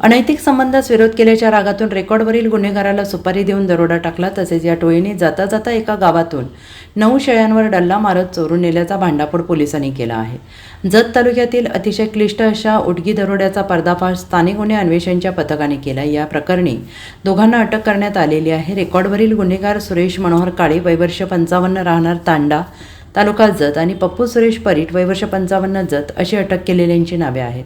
अनैतिक संबंधास विरोध केल्याच्या रागातून रेकॉर्डवरील गुन्हेगाराला सुपारी देऊन दरोडा टाकला तसेच या टोळीने जाता जाता एका गावातून नऊ शेळ्यांवर डल्ला मारत चोरून नेल्याचा भांडाफोड पोलिसांनी केला आहे. जत तालुक्यातील अतिशय क्लिष्ट अशा उटगी दरोड्याचा पर्दाफाश स्थानिक गुन्हे अन्वेषणच्या पथकाने केला या प्रकरणी दोघांना अटक करण्यात आलेली आहे. रेकॉर्डवरील गुन्हेगार सुरेश मनोहर काळे वैवर्ष पंचावन्न राहणार तांडा तालुका जत आणि पप्पू सुरेश परीट वयवर्ष पंचावन्न जत अशी अटक केलेल्यांची नावे आहेत.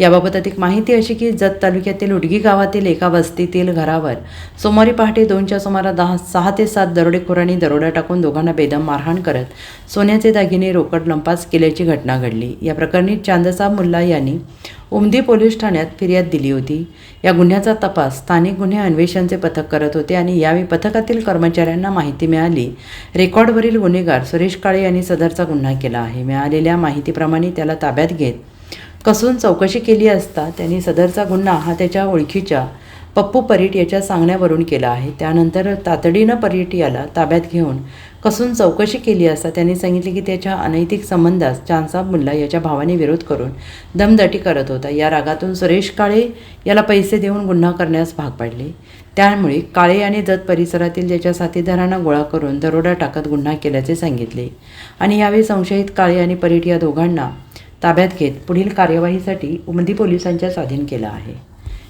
याबाबत अधिक माहिती अशी की जत तालुक्यातील उडगी गावातील एका वस्तीतील घरावर सोमवारी पहाटे दोनच्या सुमारास दहा सहा ते सात दरोडेखोरांनी दरोडा टाकून दोघांना बेदम मारहाण करत सोन्याचे दागिने रोकड लंपास केल्याची घटना घडली. या प्रकरणी चांदसाब मुल्ला यांनी उमदी पोलीस ठाण्यात फिर्याद दिली होती. या गुन्ह्याचा तपास स्थानिक गुन्हे अन्वेषणचे पथक करत होते आणि यावेळी पथकातील कर्मचाऱ्यांना माहिती मिळाली. रेकॉर्डवरील गुन्हेगार सुरेश काळे यांनी सदरचा गुन्हा केला आहे. मिळालेल्या माहितीप्रमाणे त्याला ताब्यात घेत कसून चौकशी केली असता त्यांनी सदरचा गुन्हा हा त्याच्या ओळखीच्या पप्पू परीट याच्या सांगण्यावरून केला आहे. त्यानंतर तातडीनं परीट याला ताब्यात घेऊन कसून चौकशी केली असता त्यांनी सांगितले की त्याच्या अनैतिक संबंधास चांदसाब मुल्ला याच्या भावाने विरोध करून दमदाटी करत होता. या रागातून सुरेश काळे याला पैसे देऊन गुन्हा करण्यास भाग पाडले. त्यामुळे काळे आणि दत्त परिसरातील त्याच्या साथीदारांना गोळा करून दरोडा टाकत गुन्हा केल्याचे सांगितले. आणि यावेळी संशयित काळे आणि परीट या दोघांना ताब्यात घेत पुढील कार्यवाहीसाठी उमदी पोलिसांच्या स्वाधीन केला आहे.